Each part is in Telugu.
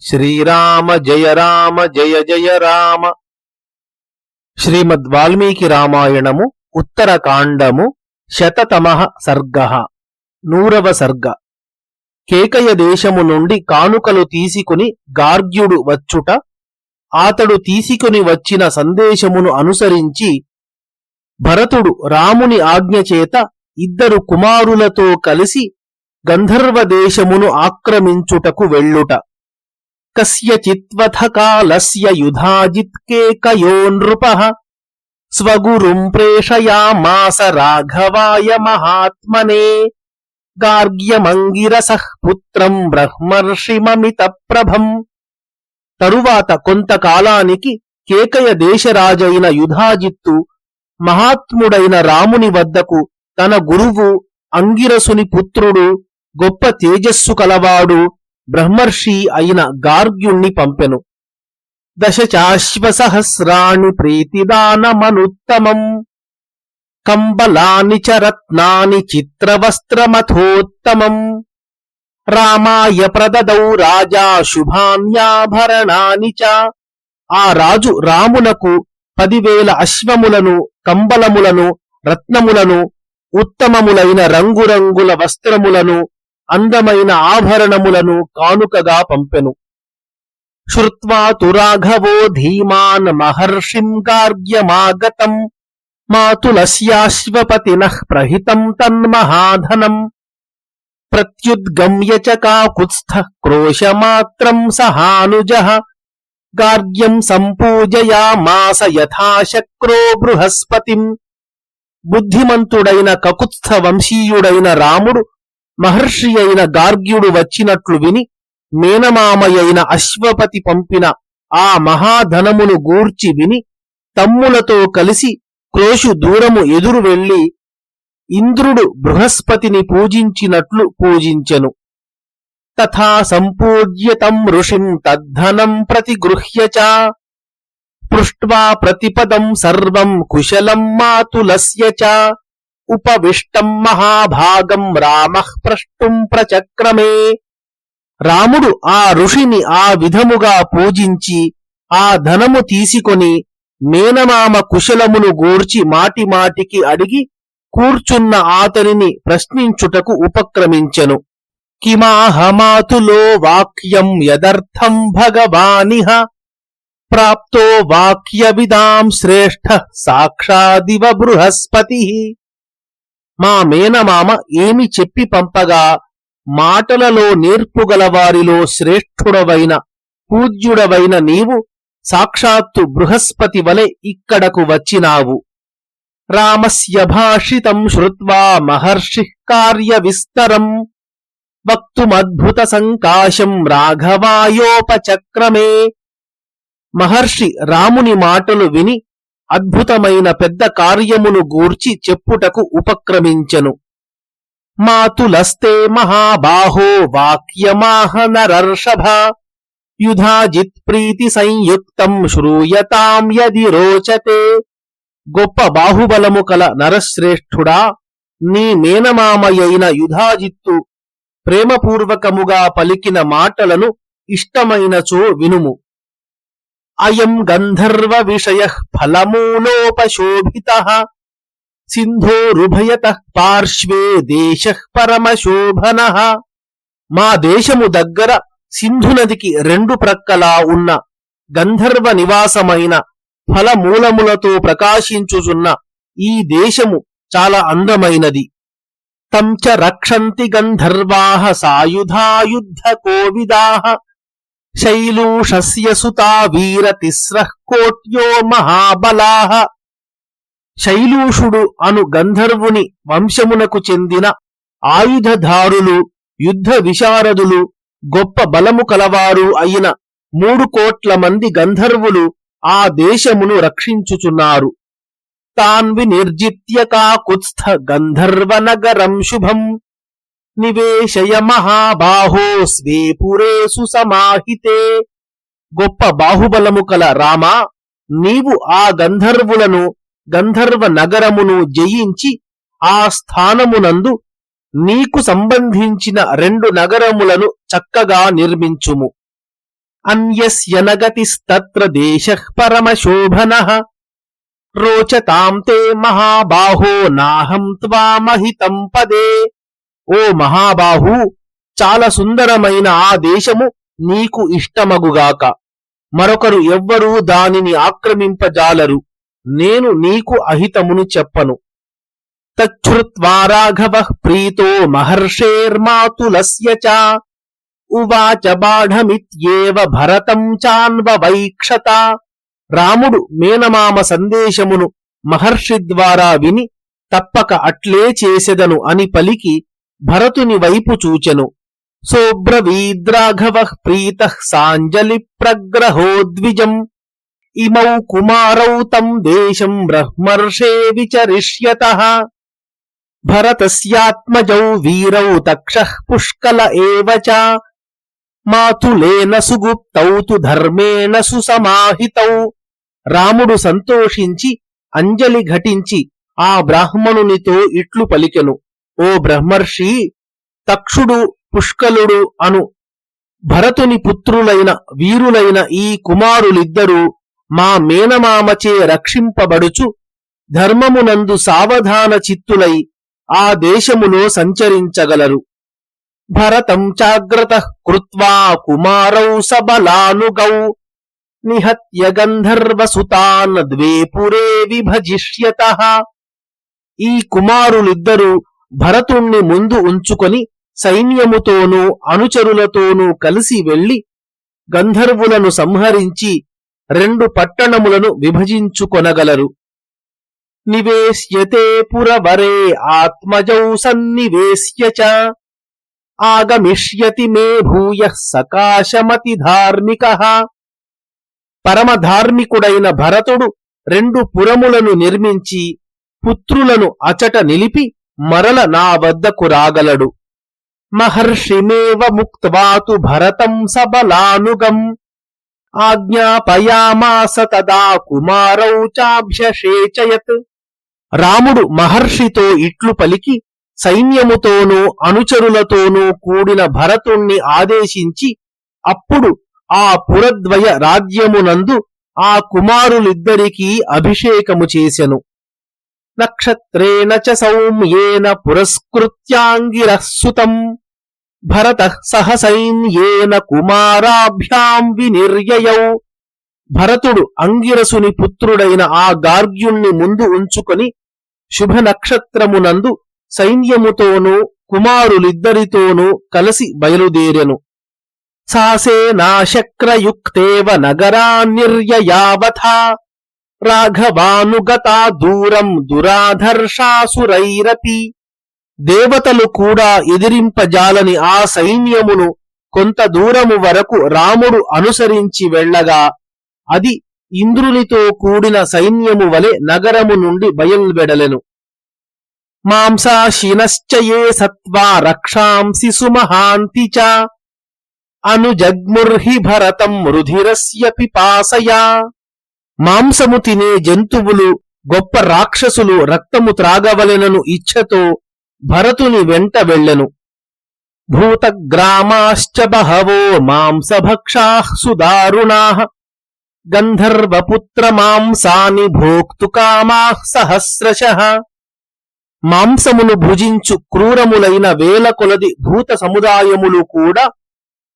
శ్రీరామ జయ రామ జయ జయ రామ. శ్రీమద్ వాల్మీకి రామాయణము ఉత్తరకాండము శతతమ సర్గ. నూరవ సర్గ. కేకయ దేశము నుండి కానుకలు తీసుకుని గార్గ్యుడు వచ్చుట ఆతడు తీసుకుని వచ్చిన సందేశమును అనుసరించి భరతుడు రాముని ఆజ్ఞచేత ఇద్దరు కుమారులతో కలిసి గంధర్వ దేశమును ఆక్రమించుటకు వెళ్ళుట. కస్యచిత్వథ కాలస్య యుధాజిత్కేకయో నృప స్వగురుం ప్రేషయామాస రాఘవాయ మహాత్మనే గార్గ్యమంగిరసః పుత్రం బ్రహ్మర్షిమమిత ప్రభం తరువాత కొంతకాలానికి కేకయ దేశరాజైన యుధాజిత్తు మహాత్ముడైన రాముని వద్దకు తన గురువు అంగిరసుని పుత్రుడు గొప్ప తేజస్సు కలవాడు బ్రహ్మర్షి అయిన గార్గ్యుణ్ణి పంపెను. దశచాశ్వసహస్రాణి ప్రీతిదానమనుత్తమం. కంబలాని చ రత్నాని చిత్రవస్త్రమథోత్తమం. రామాయ ప్రదదౌ రాజా శుభాన్యాభరణాని చ. ఆ రాజు రామునకు పదివేల అశ్వములను కంబలములను రత్నములను ఉత్తమములైన రంగురంగుల వస్త్రములను అందమైన ఆభరణములను కానుకగా పంపెను. శ్రుత్వా తు రాఘవో ధీమాన్ మహర్షిం గార్గ్యమాగతం మాతులస్యాశ్వపతినః ప్రహితం తన్మహాధనం. ప్రత్యుద్గమ్య చ కాకుత్స్థ క్రోశమాత్రం సహానుజ గార్గ్యం సంపూజయామాస యథాశక్రో బృహస్పతిం. బుద్ధిమంతుడైన కకుత్స్థ వంశీయుడైన రాముడు మహర్షి అయిన గార్గ్యుడు వచ్చినట్లు విని మేనమామయైన అశ్వపతి పంపిన ఆ మహాధనమును గూర్చి విని తమ్ములతో కలిసి క్రోషు దూరము ఎదురు వెళ్ళి ఇంద్రుడు బృహస్పతిని పూజించినట్లు పూజించెను. తథా సంపూజ్యతం ఋషిం తద్ధనం ప్రతిగృహ్య చ. పృష్ట్వా ప్రతిపదం సర్వం కుశలం మాతులస్య చ. ఉపవిష్టం మహాభాగం రామః ప్రష్టుం ప్రచక్రమే. రాముడు ఆ ఋషిని ఆ విధముగా పూజించి ఆ ధనము తీసుకొని మేనమామ కుశలమును గూర్చి మాటిమాటికి అడిగి కూర్చున్న ఆతనిని ప్రశ్నించుటకు ఉపక్రమించెను. కిమాహమాతులో వాక్యం యదర్థం భగవానిహ. ప్రాప్తో వాక్యవిదాం శ్రేష్ఠ సాక్షాదివ బృహస్పతి. మా మేనమామ ఏమి చెప్పి పంపగా మాటలలో నేర్పుగల వారిలో శ్రేష్ఠుడవైన పూజ్యుడవైన నీవు సాక్షాత్తు బృహస్పతి వలె ఇక్కడకు వచ్చినావు. రామస్య భాషితం శ్రుత్వా మహర్షి కార్య విస్తరం వక్తుమద్భుత సంకాశం రాఘవాయోపచక్రమే. మహర్షి రాముని మాటలు విని అద్భుతమైన పెద్ద కార్యమును గూర్చి చెప్పుటకు ఉపక్రమించెను. మాతులస్తే మహాబాహో వాక్యమాహ నరర్షభ యుధాజిత్ ప్రీతి సంయుక్తం శ్రూయతాం యది రోచతే. గొప్ప బాహుబలము కల నరశ్రేష్ఠుడా నీ మేనమామయైన యుధాజిత్తు ప్రేమపూర్వకముగా పలికిన మాటలను ఇష్టమైనచో వినుము. అయం గంధర్వ విషయ ఫలమూలోపశోభిత సింధోరుభయత పార్శ్వే దేశ పరమశోభన మా దేశము దగ్గర సింధు నదికి రెండు ప్రక్కలా ఉన్న గంధర్వ నివాసమైన ఫలమూలములతో ప్రకాశించుచున్న ఈ దేశము చాలా అందమైనది. తంచ రక్షంతి గంధర్వాహ సాయుధాయుద్ధ కోవిదాహ శైలూషస్య సుతా వీరతిస్రః కోట్యో మహాబలాహ శైలూషుడు అను గంధర్వుని వంశమునకు చెందిన ఆయుధధారులు యుద్ధ విశారదులు గొప్ప బలము కలవారు అయిన మూడు కోట్ల మంది గంధర్వులు ఆ దేశమును రక్షించుచున్నారు. తాన్వి నిర్జిత్య కాకుత్స్థ గంధర్వ నగరం శుభం. నివేశయ మహాబాహో స్వే పురేసు సమాహితే. గొప్ప బాహుబలము కల రామా నీవు ఆ గంధర్వులను గంధర్వ నగరమును జయించి ఆ స్థానమునందు నీకు సంబంధించిన రెండు నగరములను చక్కగా నిర్మించుము. అన్యస్యనగతిస్తత్ర దేశ పరమశోభన. రోచతాం తే మహాబాహో నాహం త్వామహితం పదే. ఓ మహాబాహు చాలా సుందరమైన ఆ దేశము నీకు ఇష్టమగుగాక. మరొకరు ఎవ్వరూ దానిని ఆక్రమింపజాలరు. నేను నీకు అహితమును చెప్పను. తచ్చుత్వా రాఘవ ప్రీతో మహర్షేర్మాతులస్య చ. ఉవాచ బాఢమిత్యేవ భరతం చాన్వవైక్షత రాముడు మేనమామ సందేశమును మహర్షి ద్వారా విని తప్పక అట్లే చేసెదను అని పలికి భరతుని వైపు చూచెను. సోబ్రవీద్రాఘవ ప్రీత సాంజలి ప్రగ్రహోద్విజం ఇమౌ కుమారౌ తం దేశం బ్రహ్మర్షే విచరిష్యత. భరతస్యాత్మజౌ వీరౌ తక్షః పుష్కల ఏవ చ. మాతులేన సుగుప్తౌ తు ధర్మేణ సుసమాహితౌ. రాముడు సంతోషించి అంజలి ఘటించి ఆ బ్రాహ్మణునితో ఇట్లు పలికెను. ఓ బ్రహ్మర్షి తక్షుడు పుష్కలుడు అను భరతుని పుత్రులైన వీరులైన ఈ కుమారులిద్దరూ మా మేనమామచే రక్షింపబడుచు ధర్మమునందు సావధాన చిత్తులై ఆ దేశములో సంచరించగలరు. భరతం చాగ్రత కృత్వా కుమారౌ సబలానుగౌ నిహత్య గంధర్వసుతాన్ ద్వేపురే విభజిష్యత. ఈ కుమారులిద్దరూ భరతుణ్ణి ముందు ఉంచుకొని సైన్యముతోనూ అనుచరులతోనూ కలిసి వెళ్ళి గంధర్వులను సంహరించి రెండు పట్టణములను విభజించుకొనగలరు. నివేశ్యతే పురవరే ఆత్మజౌ సన్నివేశ్య ఆగమిష్యతి మే భూయ సకాశమతి ధార్మిక. పరమధార్మికుడైన భరతుడు రెండు పురములను నిర్మించి పుత్రులను అచట నిలిపి మరల నా వద్దకు రాగలడు. మహర్షిమేవ ముక్త్వాతు భరతం సబలానుగం. ఆజ్ఞాపయామాస తదా కుమారౌ చాభ్యషేచయత్ రాముడు మహర్షితో ఇట్లు పలికి సైన్యముతోనూ అనుచరులతోనూ కూడిన భరతుణ్ణి ఆదేశించి అప్పుడు ఆ పురద్వయ రాజ్యమునందు ఆ కుమారులిద్దరికీ అభిషేకము చేసెను. నక్షత్రేణ చ సౌమ్యేన పురస్కృత్యాంగిరః సుతం. భరత సహసైన్యేన కుమారాభ్యాం వినిర్యయౌ. భరతుడు అంగిరసుని పుత్రుడైన ఆ గార్గ్యుణ్ణి ముందు ఉంచుకొని శుభ నక్షత్రమునందు సైన్యముతోనూ కుమారులిద్దరితోనూ కలిసి బయలుదేరెను. సాసేనాశక్రయుక్తేవ నగరాన్నిర్యయావథా. రాఘవానుగతా దూరం దురాధర్షాసురైరతి. దేవతలు కూడా ఎదిరింపజాలని ఆ సైన్యమును కొంత దూరము వరకు రాముడు అనుసరించి వెళ్ళగా అది ఇంద్రునితో కూడిన సైన్యము వలె నగరము నుండి బయల్వెడలెను. మాంసాశినశ్చయే సత్వా రక్షాంసి సుమహాంతి చ. అనుజగ్ముర్హి భరతం రుధిరస్య పిపాసయా. మాంసము తినే జంతువులు గొప్ప రాక్షసులు రక్తము త్రాగవలెనను ఇచ్ఛతో భరతుని వెంట వెళ్ళెను. భూతగ్రామాశ్చ బహవో మాంసభక్షా సుదారుణాః గంధర్వపుత్ర మాంసాని భోక్తుకామాః సహస్రశ. మాంసమును భుజించు క్రూరములైన వేల కొలది భూత సముదాయములు కూడా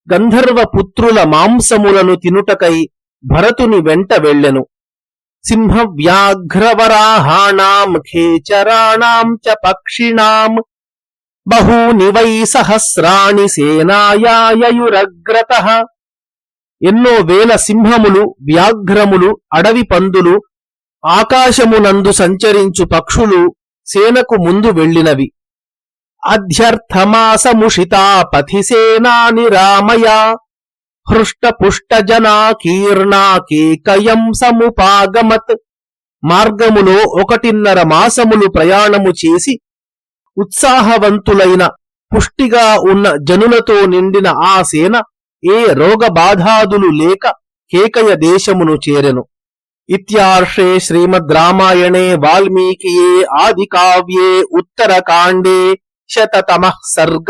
గంధర్వ పుత్రుల మాంసములను తినుటకై భరతుని వెంట వెళ్ళెను. సింహ ఖేచరాణాం చ పక్షిణాం బహూని వై సహస్రాణి సేనాయాయురగ్రత ఎన్నో వేల సింహములు వ్యాఘ్రములు అడవి పందులు ఆకాశమునందు సంచరించు పక్షులు సేనకు ముందు వెళ్ళినవి. అధ్యర్థమాసముషితా పథిసేనాని రామయా హృష్టపుష్టజనా కేకయం సముపాగమత్. మార్గములో ఒకటిన్నర మాసములు ప్రయాణము చేసి ఉత్సాహవంతులైన పుష్టిగా ఉన్న జనులతో నిండిన ఆ సేన ఏ రోగబాధాదులు లేక కేకయ దేశమును చేరెను. ఇత్యార్షే శ్రీమద్ రామాయణే వాల్మీకియే ఆది కావ్యే ఉత్తరకాండే శతతమః సర్గ.